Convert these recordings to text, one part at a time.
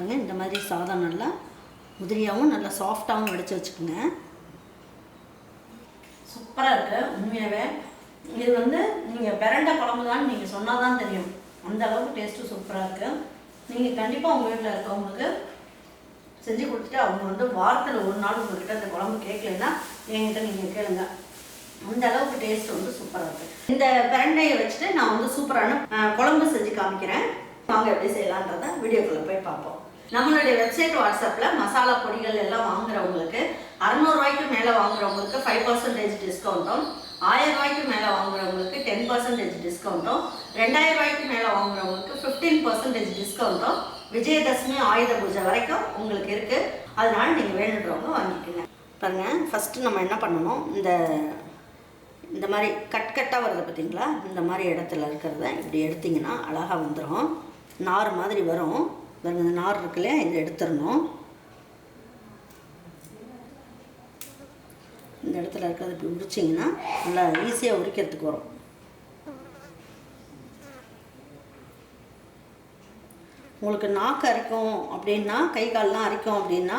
பாருங்க இந்த மாதிரி சாதம் நல்லா உதிரியாகவும் நல்லா சாஃப்டாகவும் வடித்து வச்சுக்கோங்க. சூப்பராக இருக்குது உண்மையாகவே இது வந்து நீங்கள் பிரண்ட குழம்பு தான் நீங்கள் சொன்னால் தான் தெரியும். அந்த அளவுக்கு டேஸ்ட்டு சூப்பராக இருக்குது நீங்கள் கண்டிப்பாக உங்கள் வீட்டில் இருக்கவங்களுக்கு செஞ்சு கொடுத்துட்டு அவங்க வந்து வாரத்தில் ஒரு நாள் உங்கள்கிட்ட அந்த குழம்பு கேட்கலன்னா என்கிட்ட நீங்கள் கேளுங்க. அந்த அளவுக்கு டேஸ்ட் வந்து சூப்பராக இருக்குது இந்த பிரண்டையை வச்சுட்டு நான் வந்து சூப்பரான குழம்பு செஞ்சு காமிக்கிறேன். வாங்க எப்படி செய்யலான்றத வீடியோக்குள்ளே போய் பார்ப்போம். நம்மளுடைய வெப்சைட் வாட்ஸ்அப்பில் மசாலா பொடிகள் எல்லாம் வாங்குறவங்களுக்கு அறநூறுவாய்க்கு மேலே வாங்குறவங்களுக்கு ஃபைவ் பர்சன்டேஜ் டிஸ்கவுண்ட்டும் ஆயிரம் ரூபாய்க்கு மேலே வாங்குறவங்களுக்கு டென் பர்சன்டேஜ் டிஸ்கவுண்ட்டும் ரெண்டாயிரம் ரூபாய்க்கு மேலே வாங்குறவங்களுக்கு ஃபிஃப்டீன் பர்சன்டேஜ் டிஸ்கவுண்ட்டும் விஜயதசமி ஆயுத பூஜை வரைக்கும் உங்களுக்கு இருக்குது அதனால நீங்கள் வேணுன்றவங்க வாங்கிக்கோங்க. பாருங்க ஃபஸ்ட்டு நம்ம என்ன பண்ணணும்? இந்த இந்த மாதிரி கட் கட்டாக வருது பார்த்தீங்களா இந்த மாதிரி இடத்துல இருக்கிறத இப்படி எடுத்திங்கன்னா அழகாக வந்துடும் நார் மாதிரி வரும். இந்த நார் இருக்குல்ல இதை எடுத்துடணும். இந்த இடத்துல இருக்கிறத இப்படி உரிச்சிங்கன்னா நல்லா ஈஸியாக உரிக்கிறதுக்கு வரும். உங்களுக்கு நாக்கு அரிக்கும் அப்படின்னா கை கால்லாம் அரிக்கும் அப்படின்னா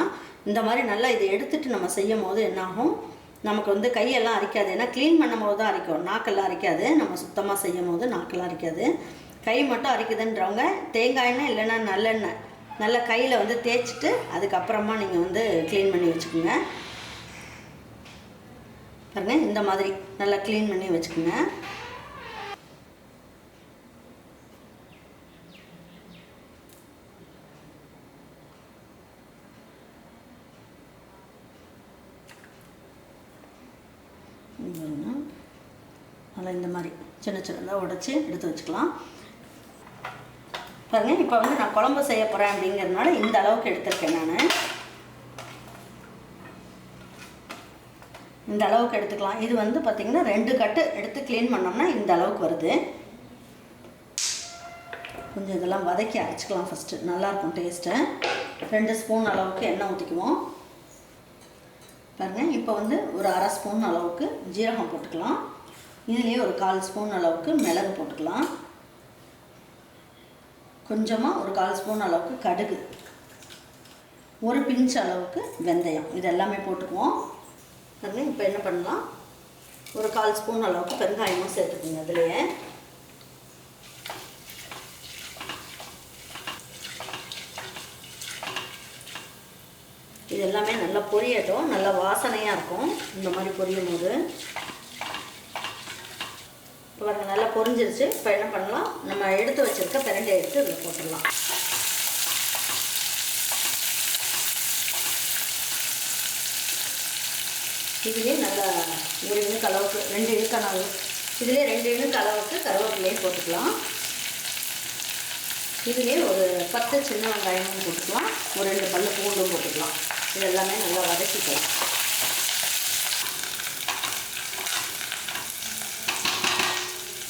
இந்த மாதிரி நல்லா இதை எடுத்துட்டு நம்ம செய்யும் போது என்னாகும்? நமக்கு வந்து கையெல்லாம் அரிக்காது. ஏன்னா க்ளீன் பண்ணும் போது தான் அரிக்கும். நாக்கெல்லாம் அரிக்காது. நம்ம சுத்தமாக செய்யும் போது நாக்கெல்லாம் அரிக்காது. கை மட்டும் அரைக்குதுன்றவங்க தேங்காய் எண்ணெய் இல்லைன்னா நல்லெண்ணெய். நல்லா கையில் வந்து தேய்ச்சிட்டு அதுக்கப்புறமா நீங்கள் வந்து க்ளீன் பண்ணி வச்சுக்கோங்க. பாருங்க இந்த மாதிரி நல்லா க்ளீன் பண்ணி வச்சுக்கோங்க. நல்லா இந்த மாதிரி சின்ன சின்னதாக உடைச்சி எடுத்து வச்சுக்கலாம். பாருங்கள் இப்போ வந்து நான் குழம்பு செய்ய போகிறேன் அப்படிங்கிறதுனால இந்த அளவுக்கு எடுத்திருக்கேன் நான். இந்த அளவுக்கு எடுத்துக்கலாம். இது வந்து பார்த்திங்கன்னா ரெண்டு கட்டு எடுத்து க்ளீன் பண்ணோம்னா இந்த அளவுக்கு வருது. கொஞ்சம் இதெல்லாம் வதக்கி அரைச்சிக்கலாம் ஃபஸ்ட்டு நல்லாயிருக்கும் டேஸ்ட்டு ரெண்டு ஸ்பூன் அளவுக்கு எண்ணெய் ஊற்றிக்குவோம் பாருங்கள் இப்போ வந்து ஒரு அரை ஸ்பூன் அளவுக்கு ஜீரகம் போட்டுக்கலாம். இதுலேயே ஒரு கால் ஸ்பூன் அளவுக்கு மிளகு போட்டுக்கலாம். கொஞ்சமாக ஒரு கால் ஸ்பூன் அளவுக்கு கடுகு. ஒரு பிஞ்ச் அளவுக்கு வெந்தயம். இது எல்லாமே போட்டுக்குவோம். பாருங்க இப்போ என்ன பண்ணலாம்? ஒரு கால் ஸ்பூன் அளவுக்கு வெங்காயமும் சேர்த்துக்குங்க அதுலேயே. இது எல்லாமே நல்லா பொரியட்டும். நல்லா வாசனையாக இருக்கும். இந்த மாதிரி பொரியும் போது இப்போ பாருங்க நல்லா பொரிஞ்சிருச்சு. இப்போ என்ன பண்ணலாம்? நம்ம எடுத்து வச்சிருக்க பிரண்டை எடுத்து இதில் போட்டுடலாம். இதுலேயே நல்லா ஒரு இணுக்கு அளவுக்கு ரெண்டு இணுக்கான அளவு. இதுலேயே ரெண்டு இணுக்கு அளவுக்கு கருவேப்பிலையும் போட்டுக்கலாம். இதுலேயே ஒரு பத்து சின்ன வெங்காயமும் போட்டுக்கலாம். ஒரு ரெண்டு பல்லு பூண்டும் போட்டுக்கலாம். இது எல்லாமே நல்லா வதக்கிக்கலாம்.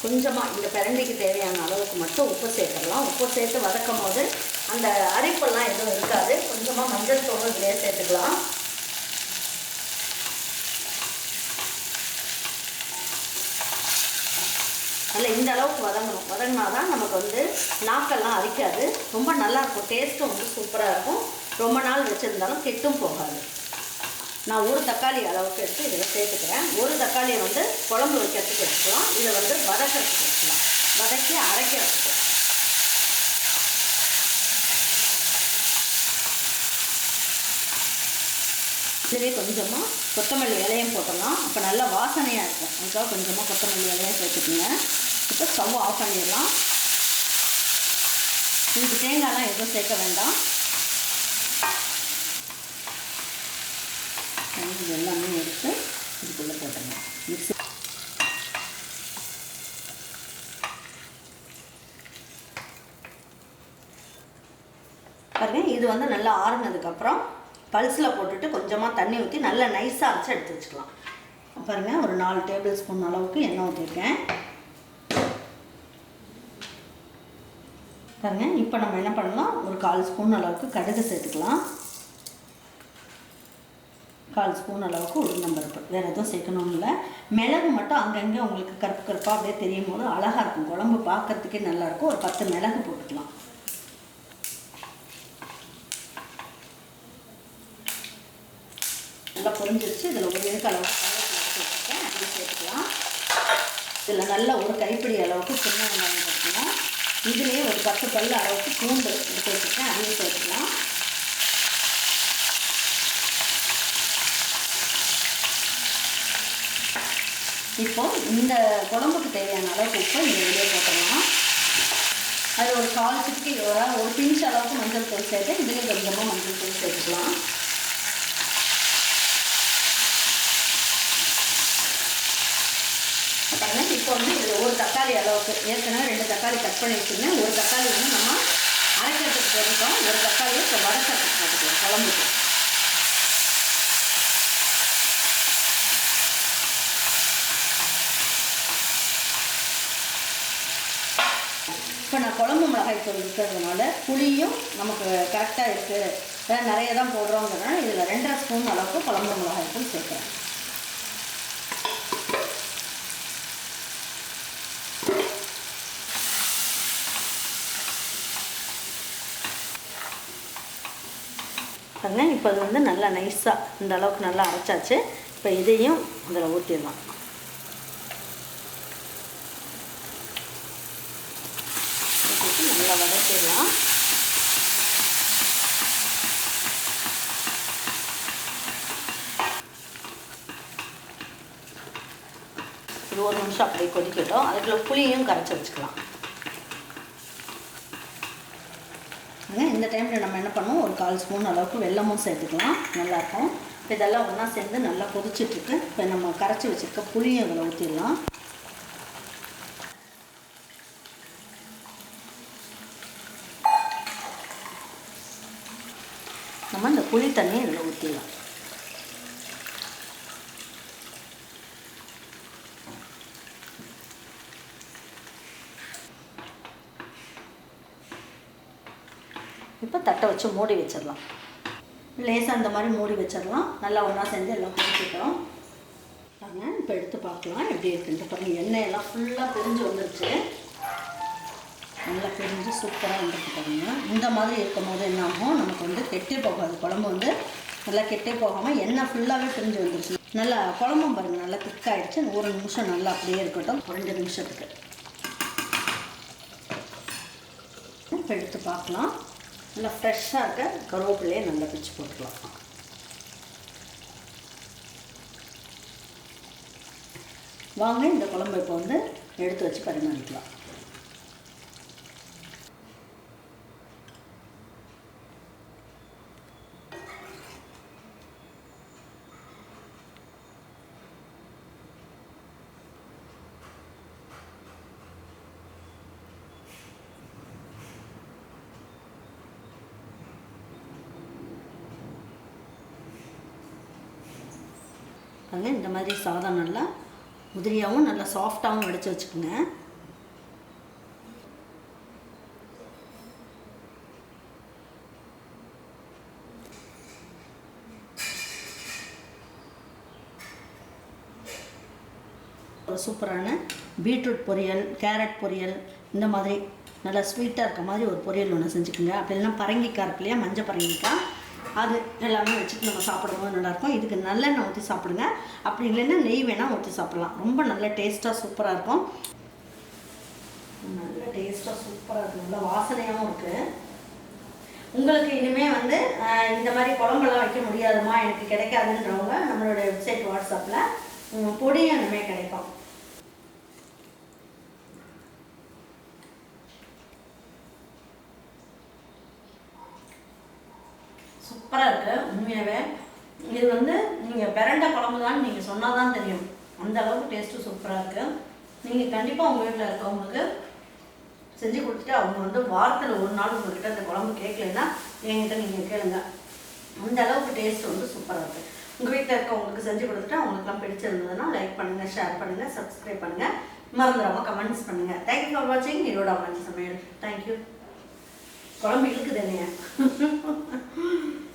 கொஞ்சமாக இந்த பிரண்டிக்கு தேவையான அளவுக்கு மட்டும் உப்பு சேர்த்துடலாம். உப்பு சேர்த்து வதக்கும் போது அந்த அரிப்பெல்லாம் எதுவும் இருக்காது. கொஞ்சமாக மஞ்சள் தூள் இதிலே சேர்த்துக்கலாம். அதில் இந்த அளவுக்கு வதங்கணும். வதங்கினா தான் நமக்கு வந்து நாக்கெல்லாம் அரிக்காது. ரொம்ப நல்லா இருக்கும். டேஸ்ட்டும் வந்து சூப்பராக இருக்கும். ரொம்ப நாள் வச்சுருந்தாலும் கெட்டும் போகாது. நான் ஒரு தக்காளி அளவுக்கு எடுத்து இதில் சேர்த்துக்கிறேன். ஒரு தக்காளியை வந்து குழம்பு வைக்கிறதுக்கு எடுத்துக்கலாம். இதை வந்து வதக்கிறதுக்கு எடுத்துக்கலாம். வதக்கி அரைக்கிறதுக்கு. இதுவே கொஞ்சமாக கொத்தமல்லி இலையும் போட்டலாம் அப்போ நல்லா வாசனையாக இருக்கும். அதுக்காக கொஞ்சமாக கொத்தமல்லி இலையும் சேர்த்துக்கோங்க. இப்போ ஸ்டவ் ஆஃப் பண்ணிடலாம். இதுக்கு தேங்காய்லாம் எதுவும் சேர்க்க வேண்டாம். இது எல்லாமே எடுத்து இதுக்குள்ளே போட்டுடலாம். மிக்சி பாருங்கள் இது வந்து நல்லா ஆறுனதுக்கப்புறம் பல்ஸில் போட்டுட்டு கொஞ்சமாக தண்ணி ஊற்றி நல்லா நைஸாக அரைச்சி எடுத்து வச்சுக்கலாம். பாருங்கள் ஒரு நாலு டேபிள் ஸ்பூன் அளவுக்கு எண்ணெய் ஊற்றிருக்கேன் பாருங்கள் இப்போ நம்ம என்ன பண்ணலாம்? ஒரு கால் ஸ்பூன் அளவுக்கு கடுகு சேர்த்துக்கலாம். கால் ஸ்பூன் அளவுக்கு உளுந்தம்பருப்பு வேறு எதுவும் சேர்க்கணும்னு இல்லை. மிளகு மட்டும் அங்கங்கே உங்களுக்கு கருப்பு கருப்பாக அப்படியே தெரியும் போது அழகாக இருக்கும். குழம்பு பார்க்கறதுக்கே நல்லாயிருக்கும் ஒரு பத்து மிளகு போட்டுக்கலாம். நல்லா பொரிஞ்சிருச்சு. இதில் ஒரு இருக்கு அளவுக்கு சேர்த்துருக்கேன் அப்படி சேர்த்துக்கலாம். இதில் நல்லா ஒரு கைப்பிடி அளவுக்கு சின்ன வெங்காயம் சேர்த்துக்கலாம் இதுலேயே ஒரு பத்து பல் அளவுக்கு பூண்டு சேர்த்துருக்கேன் அதையும் சேர்த்துக்கலாம். இப்போ இந்த குழம்புக்கு தேவையான அளவுக்கு உப்பை இந்த வெளியே போட்டுடலாம். அது ஒரு கால் சிட்டி ஒரு ஒரு பிஞ்ச் அளவுக்கு மஞ்சள் தூள் சேர்த்து இதுலேயும் கொஞ்சமாக மஞ்சள் தூள் சேர்த்துக்கலாம். பாருங்கள் இப்போ வந்து இதில் ஒரு தக்காளி அளவுக்கு ஏற்கனவே ரெண்டு தக்காளி கட் பண்ணி வச்சுருந்தேன். ஒரு தக்காளி வந்து நம்ம அரைக்கிறதுக்கு போட்டுட்டோம் ஒரு தக்காளியை இப்போ வடக்கிறதுக்கு போட்டுக்கலாம் குழம்புக்கு. இப்போ நான் குழம்பு மிளகாய் தூள் இருக்கிறதுனால புளியும் நமக்கு கரெக்டாக இருக்குது ஏன்னா நிறைய தான் போடுறோங்கிறனால இதில் ரெண்டரை ஸ்பூன் அளவுக்கு குழம்பு மிளகாய் தூள் சேர்க்குறேன். பாருங்க இப்போ அது வந்து நல்லா நைஸாக இந்த அளவுக்கு நல்லா அரைச்சாச்சு. இப்போ இதையும் அதில் ஊற்றிடலாம் ஊற்றிட்டு வதக்கிடலாம். இது ஒரு நிமிஷம் அப்படியே கொதிக்கட்டும். அதுக்குள்ள புளியும் கரைச்சி வச்சுக்கலாம். இந்த டைமில் நம்ம என்ன பண்ணுவோம்? ஒரு கால் ஸ்பூன் அளவுக்கு வெல்லமும் சேர்த்துக்கலாம். நல்லாயிருக்கும் இப்போ இதெல்லாம் ஒன்றா சேர்ந்து நல்லா கொதிச்சிட்ருக்கு இப்போ நம்ம கரைச்சி வச்சுருக்க புளியை இதில் ஊற்றிடலாம் புளி தண்ணியை இதில் ஊற்றிடலாம் இப்போ தட்டை வச்சு மூடி வச்சிடலாம் லேசாக இந்த மாதிரி மூடி வச்சிடலாம் நல்லா ஒன்றா செஞ்சு எல்லாம் பிடிச்சிட்டோம் பாருங்க இப்போ எடுத்து பார்க்கலாம் எப்படி இருக்குன்ட்டு எண்ணெய் எண்ணெயெல்லாம் ஃபுல்லாக பிரிஞ்சு வந்துருச்சு நல்லா பிரிஞ்சு சூப்பராக வந்துருக்கு பாருங்க இந்த மாதிரி இருக்கும் போது என்ன ஆகும்? நமக்கு வந்து கெட்டே போகாது குழம்பு வந்து நல்லா கெட்டே போகாமல் எண்ணெய் ஃபுல்லாகவே பிரிஞ்சு வந்துருச்சு. நல்லா குழம்பும் பாருங்கள் நல்லா திக்காயிடுச்சு ஒரு நிமிஷம் நல்லா அப்படியே இருக்கட்டும். ரெண்டு நிமிஷத்துக்கு. இப்போ எடுத்து பார்க்கலாம். நல்லா ஃப்ரெஷ்ஷாக இருக்க கருவேப்பிலையே நல்லா பிச்சு போட்டுக்கலாம். வாங்க இந்த குழம்பு இப்போ வந்து எடுத்து வச்சு பரிமாறிக்கலாம். பாருங்க இந்த மாதிரி சாதம் நல்லா உதிரியாகவும் நல்லா சாஃப்டாகவும் வடித்து வச்சுக்கோங்க. ஒரு சூப்பரான பீட்ரூட் பொரியல் கேரட் பொரியல் இந்த மாதிரி நல்லா ஸ்வீட்டாக இருக்க மாதிரி ஒரு பொரியல் ஒன்று செஞ்சுக்கோங்க. அப்படி இல்லைன்னா பரங்கிக்காய் இருக்கு இல்லையா மஞ்சள் பரங்கிக்காய் அது எல்லாமே வச்சுட்டு நம்ம சாப்பிடும்போது நல்லாயிருக்கும். இதுக்கு நல்லெண்ணெய் ஊற்றி சாப்பிடுங்க. அப்படி இல்லைன்னா நெய் வேணால் ஊற்றி சாப்பிடலாம். ரொம்ப நல்ல டேஸ்ட்டாக சூப்பராக இருக்கும். நல்ல டேஸ்ட்டாக சூப்பராக இருக்கும். நல்ல வாசனையாகவும் இருக்குது உங்களுக்கு இனிமேல் வந்து இந்த மாதிரி குழம்பெல்லாம் வைக்க முடியாதுமா எனக்கு கிடைக்காதுன்றவங்க நம்மளோட வெப்சைட் வாட்ஸ்அப்பில் பொடியும் இனிமேல் கிடைக்கும். சூப்பராக இருக்குது உண்மையாகவே இது வந்து நீங்கள் பிரண்ட குழம்பு தான் நீங்கள் சொன்னால் தான் தெரியும். அந்த அளவுக்கு டேஸ்ட்டு சூப்பராக இருக்குது நீங்கள் கண்டிப்பாக உங்கள் வீட்டில் இருக்கவங்களுக்கு செஞ்சு கொடுத்துட்டு அவங்க வந்து வாரத்தில் ஒரு நாள் உங்கள்கிட்ட அந்த குழம்பு கேட்கலன்னா என்கிட்ட நீங்கள் கேளுங்க. அந்த அளவுக்கு டேஸ்ட் வந்து சூப்பராக இருக்குது உங்கள் வீட்டில் இருக்கவங்களுக்கு செஞ்சு கொடுத்துட்டு அவங்களுக்குலாம் பிடிச்சிருந்ததுன்னா லைக் பண்ணுங்கள் ஷேர் பண்ணுங்கள் சப்ஸ்கிரைப் பண்ணுங்கள் மறந்துடாமல் கமெண்ட்ஸ் பண்ணுங்கள் தேங்க்யூ ஃபார் வாட்சிங் ஈரோட அம்மாச்சி சமையல். தேங்க்யூ குழம்பு இழுக்குது என்னைய.